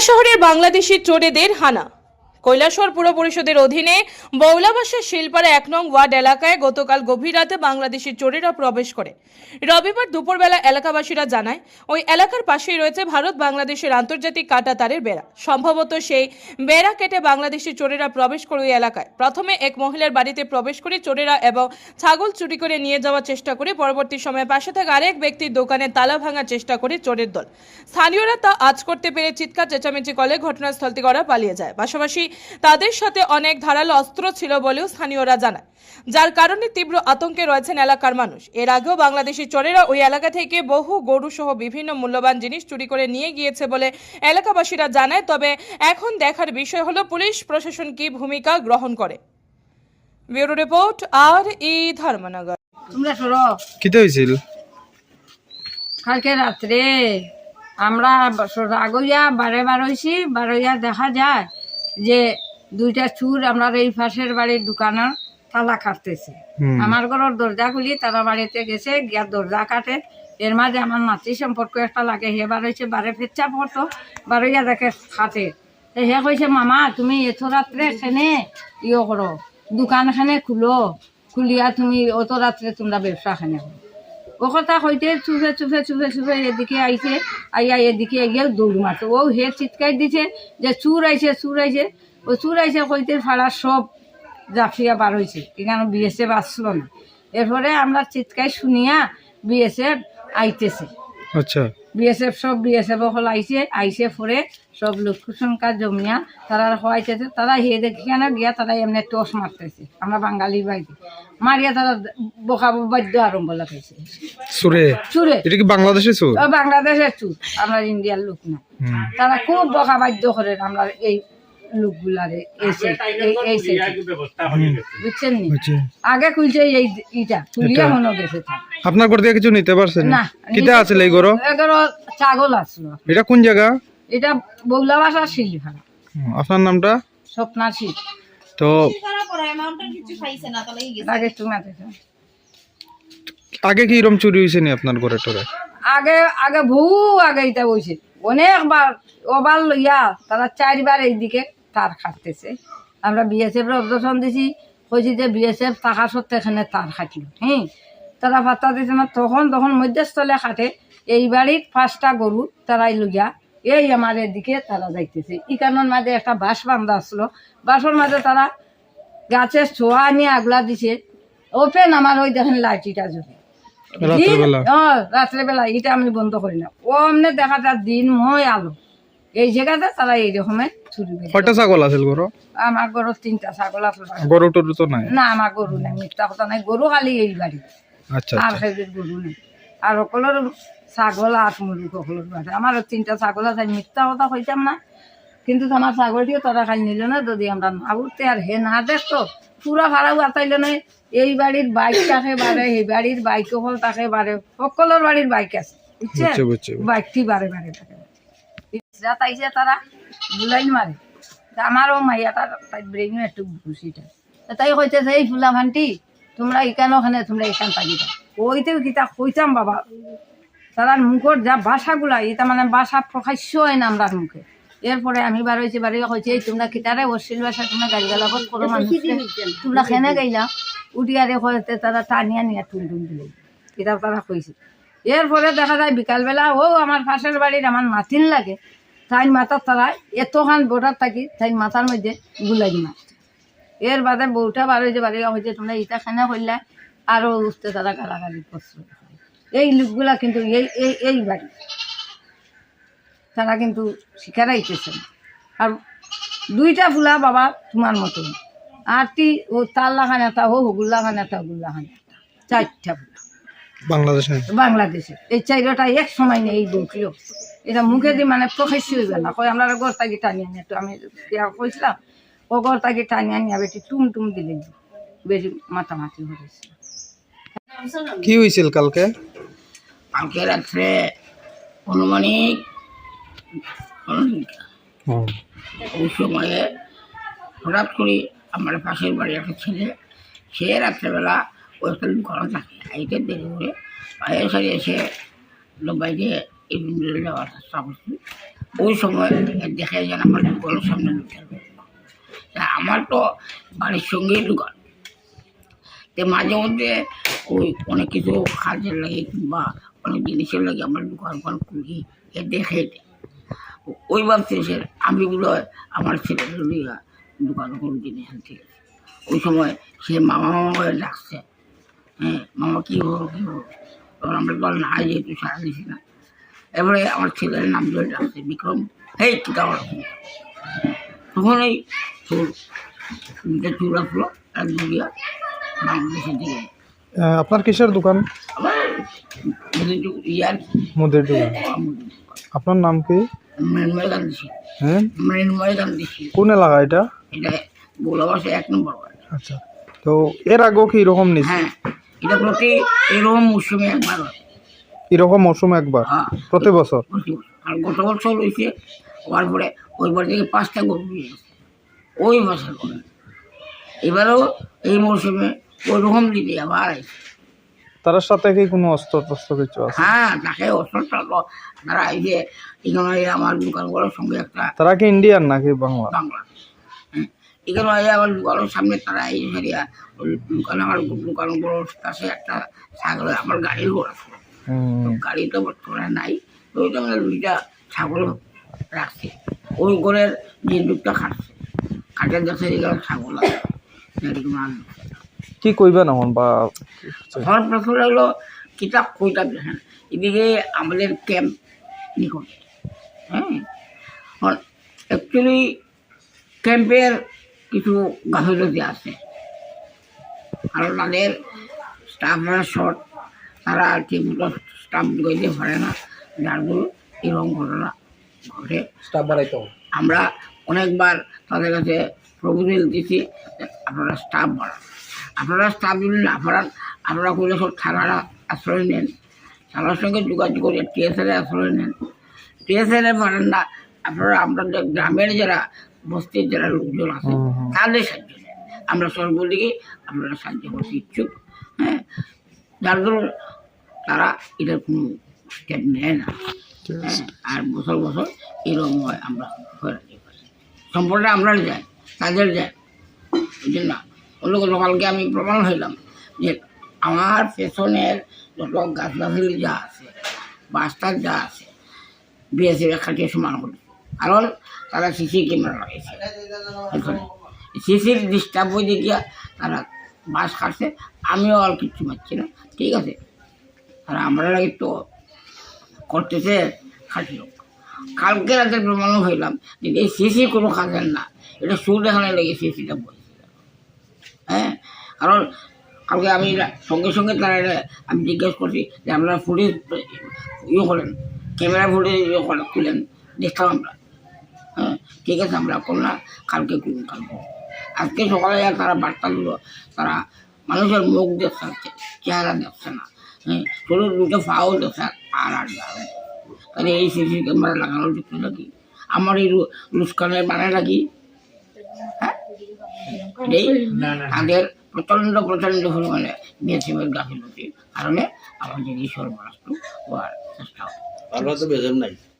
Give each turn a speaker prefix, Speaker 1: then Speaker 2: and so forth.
Speaker 1: শহরের বাংলাদেশি চোরেদের হানা। কৈলাসহর পুর পরিষদের অধীনে বৌলাবাসা শিলপাড়া এক নং ওয়ার্ড এলাকায় গতকাল গভীর রাতে বাংলাদেশি চোরেরা প্রবেশ করে। রবিবার দুপুরবেলা এলাকাবাসীরা জানায়, ওই এলাকার পাশেই রয়েছে ভারত বাংলাদেশের আন্তর্জাতিক কাটা তারের বেড়া। সম্ভবত সেই বেড়া কেটে বাংলাদেশি চোরেরা প্রবেশ করে ওই এলাকায়। প্রথমে এক মহিলার বাড়িতে প্রবেশ করে চোরেরা এবং ছাগল চুরি করে নিয়ে যাওয়ার চেষ্টা করে, পরবর্তী সময়ে পাশে থাকা আরেক ব্যক্তির দোকানে তালা ভাঙার চেষ্টা করে চোরের দল। স্থানীয়রা তা আজ করতে পেরে চিৎকার, চেঁচামেচি করে ঘটনাস্থল থেকে ওরা পালিয়ে যায়। পাশাপাশি তাদের সাথে অনেক ধারালো অস্ত্র ছিল বলেও স্থানীয়রা জানায়। যার কারণে তীব্র আতঙ্কে রয়েছেন এলাকার মানুষ। এর আগেও বাংলাদেশি চোরেরা ওই এলাকা থেকে বহু গরু সহ বিভিন্ন মূল্যবান জিনিস চুরি করে নিয়ে গিয়েছে বলে এলাকাবাসীরা জানায়। তবে এখন দেখার বিষয় হলো পুলিশ প্রশাসন কি ভূমিকা গ্রহণ করে? ব্যুরো রিপোর্ট আর ই ধর্মনগর।
Speaker 2: তোমরা সরো।
Speaker 3: কিতে হয়েছিল
Speaker 2: কালকে রাত্রে আমরা আগইয়া বারে বার হয়েছি বারইয়া দেখা যায়। যে দুইটা চুর আমরা এই পাশের বাড়ির দোকানের তালা কাটতেছে। আমার ঘরের দরজা খুলি তারা বাড়িতে গেছে গিয়া দরজা কাটে। এর মাঝে আমার নাতি সম্পর্ক একটা লাগে হে বার হয়েছে বারে ফেচ্চা পড়তো বারইয়া দেখে খাটে। তো হে কইছে মামা তুমি এত রাত্রে এখানে ইয়ে করো দোকানখানে খুলো খুলিয়া তুমি অত রাত্রে তোমরা ব্যবসা খানে করো। ও কথা হইতে চুপে চুপে চুপে চুপে এদিকে আইছে আইয়া এদিকে গিয়ে দৌড় মারতো ও হে চিৎকার দিছে যে চুর আইছে চুর আইছে। ও চুর আইছে কইতে ফাড়া সব জাফিয়া বার হয়েছে এখানে বিএসএফ আসলো না। এরপরে আমরা চিৎকার শুনিয়া বিএসএফ আইতেছে।
Speaker 3: আচ্ছা।
Speaker 2: বিএসএফ সব বিএসএফ হল আইছে আইসে পরে সব সংখ্যা জমিয়া তারা হওয়াইতেছে তারা হে দেখি কেন গিয়া তারা এমনি টস মারতেছে আমরা বাঙালির বাড়িতে মারিয়া তারা বকাবো বাদ্য আরম্ভ লাগাইছে।
Speaker 3: সুরে?
Speaker 2: চুরে
Speaker 3: এটা কি বাংলাদেশে সুর?
Speaker 2: বাংলাদেশের চুর আমরা ইন্ডিয়ার লোক না। তারা খুব বকা বাধ্য করে আমরা এই লোকগুলারে। বুঝছেন। আগে খুলছে ইটা খুলিয়া গেছে।
Speaker 3: আপনার ঘর থেকে কিছু নিতে পারছেন?
Speaker 2: না
Speaker 3: কিতে আছে এই গরো
Speaker 2: ছাগল আসলো
Speaker 3: এটা কোন জায়গা?
Speaker 2: এটা বৌলা বাসা শিলভাড়া।
Speaker 3: আপনার নামটা?
Speaker 2: স্বপ্না শীত
Speaker 3: তো
Speaker 2: আগে
Speaker 3: কি এরকম চুরি হয়েছে নি আপনার ঘরে টরে?
Speaker 2: আগে আগে বহু আগে এটা বইছে অনেকবার ওবার লইয়া তারা চারবার এইদিকে তার খাটতেছে। আমরা বিএসএফ অবদর্শন দিছি কইছি যে বিএসএফ থাকা সত্ত্বে এখানে তার খাটিল। হ্যাঁ তারা পাত্তা দিছে না তখন তখন মধ্যস্থলে খাটে। এই বাড়ির পাঁচটা গরু তারাই লইয়া এই আমার এদিকে তারা যাইতেছে। ইকানোর মাঝে একটা বাঁশ বান্ধা আসলো। বাঁশের মাঝে তারা গাছের ছোঁয়া নিয়ে আগলা দিছে। ওপেন আমার ওই দেখেন লাইটিটা জ্বলে।
Speaker 3: রাত্রেবেলা?
Speaker 2: হ্যাঁ রাত্রেবেলা। এটা আমি বন্ধ করি না। ও এমনি দেখা যায় দিন মই আলো। এই জায়গাতে তারা এই রকমের চুরি
Speaker 3: কয়টা ছাগল আছে গরো
Speaker 2: আমার গরুর তিনটা ছাগল আছে।
Speaker 3: গরু টরু তো নাই?
Speaker 2: না আমার গরু নাই। মিথ্যা কথা নাই। গরু খালি এই বাড়ি
Speaker 3: আচ্ছা
Speaker 2: আর
Speaker 3: আচ্ছা
Speaker 2: গরু নেই। আর সকলের ছাগল আর মুরগি সকলের বাড়ি আমার তিনটা ছাগল আছে আমি মিথ্যা কথা কইতাম না। কিন্তু আমার ছাগলটিও তারা খালি নিল না যদি আমরা না উঠতে আর হে না দেখতো পুরা ভাড়াও আতাইল না। এই বাড়ির বাইক তাকে বাড়ে এই বাড়ির বাইক হল তাকে বাড়ে সকলের বাড়ির বাইক আছে বুঝছে। বাইকটি বারে বারে থাকে। রাত আইসে তারা বুলাইন মারে। আমারও মাইয়াটার তাই ব্রেইন একটু ঘুষিটা তাই কইতেছে এই ফুলা ভান্টি তোমরা এখানে ওখানে তোমরা এখান থাকি ওইতেও কিতা কইতাম বাবা। তারার মুখর যা ভাষাগুলা এটা মানে বাসা প্রকাশ্য হয় না আমরা মুখে। এরপরে আমি বার হয়েছি বাড়ি কইছি এই তোমরা কিতারে অশ্লীল ভাষা তোমরা গাড়ি গালাবত করো মানুষ তোমরা খেনে গাইলা উঠিয়ারে হয়তে তারা টানিয়া নিয়ে টুন টুন দিলে। কিতাব তারা কইছে। এরপরে দেখা যায় বিকালবেলা ও আমার পাশের বাড়ির আমার মাতিন লাগে তাই মাথার তারা এতখান বোটার থাকি তাই মাথার মধ্যে গুলাই মারছে এর বাদে বউটা বার হয়েছে বাড়ি হয়েছে তোমরা ইটা খানা করলে আরও উঠতে তারা গালাগালি করছে। এই লোকগুলা কিন্তু এই এই এই বাড়ি। তারা কিন্তু শিকারাইতেছে না আর দুইটা ফুলা বাবা তোমার মতন। আরটি ও তার লাগান এটা ও হুগুল্লা খান এটা হুগুল্লা খান একটা। চারটা ফুলা।
Speaker 3: বাংলাদেশে?
Speaker 2: বাংলাদেশে। এই চাইরটা এক সময় নেই এই বউটিও এটা মুখে দিয়ে মানে প্রকাশ্য হইবে না। কই আমরা ঘর তাকে টানিয়ে নিয়ে। তো আমি কইছিলাম ও ঘর তাকে টানিয়ে নিয়ে বেটি টুম টুম দিলে বেশি মাতামাতি হয়েছে
Speaker 3: কি হয়েছিল কালকে?
Speaker 4: কালকে রাত্রে অনুমানিক ওই সময়ে হঠাৎ করে আমার পাশের বাড়ি একটা ছেলে সে রাত্রেবেলা ওই একটা ঘরে থাকে। আইতে দেরি করে বাইরে সারি এসে বাইরে যাওয়ার চেষ্টা করছি। ওই সময় দেখে যেন আমার দোকানের সামনে তা আমার তো বাড়ির সঙ্গেই দোকান তো মাঝে মধ্যে ওই অনেক কিছু কাজের লাগে কিংবা অনেক জিনিসের লাগে আমার ফোকান খুলি এ দেখে। ওই ভাবছে সে, আমি বলে আমার ছেলে লিয়া দোকান কোনো জিনিস আনতে। গেছে ওই সময় সে মামা মামা করে ডাকছে। হ্যাঁ মামা কী হলো কী হলো? তখন আমরা বল, না যেহেতু সারা দিছি না। এবারে আমার ছেলের নাম ধরে ডাকছে, বিক্রম। হেই কিতা বলো তখন এই দুটো চুল আসলো, এক দুরিয়া বাংলাদেশের দিকে
Speaker 3: আপনার কিসের দোকান? মুদির দোকান। আপনার নাম কি? হ্যাঁ? কোন এলাকা এটা?
Speaker 4: এক নম্বর
Speaker 3: আচ্ছা তো এর আগেও কি এরকম নিস?
Speaker 4: হ্যাঁ এটা প্রতি এরকম মৌসুমে একবার
Speaker 3: এরকম মৌসুম একবার
Speaker 4: হ্যাঁ।
Speaker 3: প্রতি বছর?
Speaker 4: আর গত বছর হয়েছে হওয়ার পরে ওইবার থেকে পাঁচটা গরু ওই বছর এবারেও এই মৌসুমে ওই রকম দিদি আবার।
Speaker 3: তার সাথে কি কোনো অস্ত্র টস্ত্র কিছু আছে?
Speaker 4: হ্যাঁ তাকে অস্ত্র তারা আইছে এখানে এই আমার দোকানগুলোর সঙ্গে একটা
Speaker 3: তারা কি ইন্ডিয়ান নাকি বাংলা?
Speaker 4: বাংলা। এখানে আইয়া আমার দোকানের সামনে তারা এই ওই দোকানে আমার দোকানগুলোর কাছে একটা ছাগল আমার গাড়ির ঘোড়া ছিল গাড়ি তো বর্তমানে নাই। তো ওইটা মানে দুইটা ছাগল রাখছে ওই ঘরের যে দুধটা খাটছে। খাটের দেখছে এগুলো ছাগল আছে। এরকম।
Speaker 3: কি কইবেন এখন বা
Speaker 4: আমার প্রশ্ন হলো কিতাব কইটা দেখেন এদিকে আমাদের ক্যাম্প নিকট হ্যাঁ? অ্যাকচুয়ালি ক্যাম্পের কিছু গাফিলতি আছে। কারণ তাদের স্টাফরা শর্ট তারা ঠিকমতো স্টাফ যোগাইতে পারে না। যার জন্য এরকম ঘটনা ঘটে।
Speaker 3: স্টাফ বাড়াইতে
Speaker 4: আমরা অনেকবার তাদের কাছে প্রপোজাল দিচ্ছি আপনারা স্টাফ বাড়ান। আপনারা স্টাফ যদি না বাড়ান আপনারা করলে সব থানারা আশ্রয় নেন। থানার সঙ্গে যোগাযোগ করে টিএসএলের আশ্রয় নেন। টিএসএলের পারেন না আপনারা আপনাদের গ্রামের যারা বস্তির যারা লোকজন আছে। তাদের সাহায্য নেন। আমরা সর্বদিকে আপনারা সাহায্য করতে ইচ্ছুক হ্যাঁ? যার জন্য তারা এটার কোনো স্টেপ নেয় না হ্যাঁ, আর বছর বছর এরকম হয় আমরা সম্পর্কে আমরা যাই তাদের যায় বুঝলেন না? অন্য কোনো কালকে আমি প্রমাণ হইলাম যে আমার পেছনের যত গাছ গাছালি যা আছে বাস্তার যা আছে বিএসএফ খাটিয়ে সমান করে কারণ তারা সিসি ক্যামেরা লাগাইছে। সিসির ডিস্টার্ব হয়ে দেখিয়া তারা বাস কাটছে, আমিও আর কিচ্ছু পাচ্ছি না। ঠিক আছে? আর আমরা লাগে তো করতেছে খাটিল কালকে রাতে প্রমাণ হইলাম যে এই সিসি কোনো কাজের না। এটা সুর এখানে লেগে সিসিটা বলছে হ্যাঁ? কারণ কালকে আমি সঙ্গে সঙ্গে তারা আমি জিজ্ঞেস করছি যে আপনারা ফুটেজ ইয়ে করেন ক্যামেরা ফুটেজ ইয়ে করেন খুলেন দেখতাম আমরা। হ্যাঁ? ঠিক আছে, আমরা করলাম কালকে করুন কালকে। আজকে সকালে তারা বার্তা দিল, তারা মানুষের মুখ দেখছে, চেহারা দেখছে না। হ্যাঁ? শুধু দুটো ফাও দেখছে, আর আর তাহলে এই সিসি ক্যামেরা লাগানোর যুক্তি নাকি আমার এই লুস্কানের মানে নাকি? হ্যাঁ? তাদের প্রচণ্ড প্রচণ্ড পরিমাণে বিএসএফের গাফিলতির কারণে আমাদের এই সর্বরাষ্ট্র হওয়ার চেষ্টা হয়
Speaker 5: আমরা তো বেজন নাই।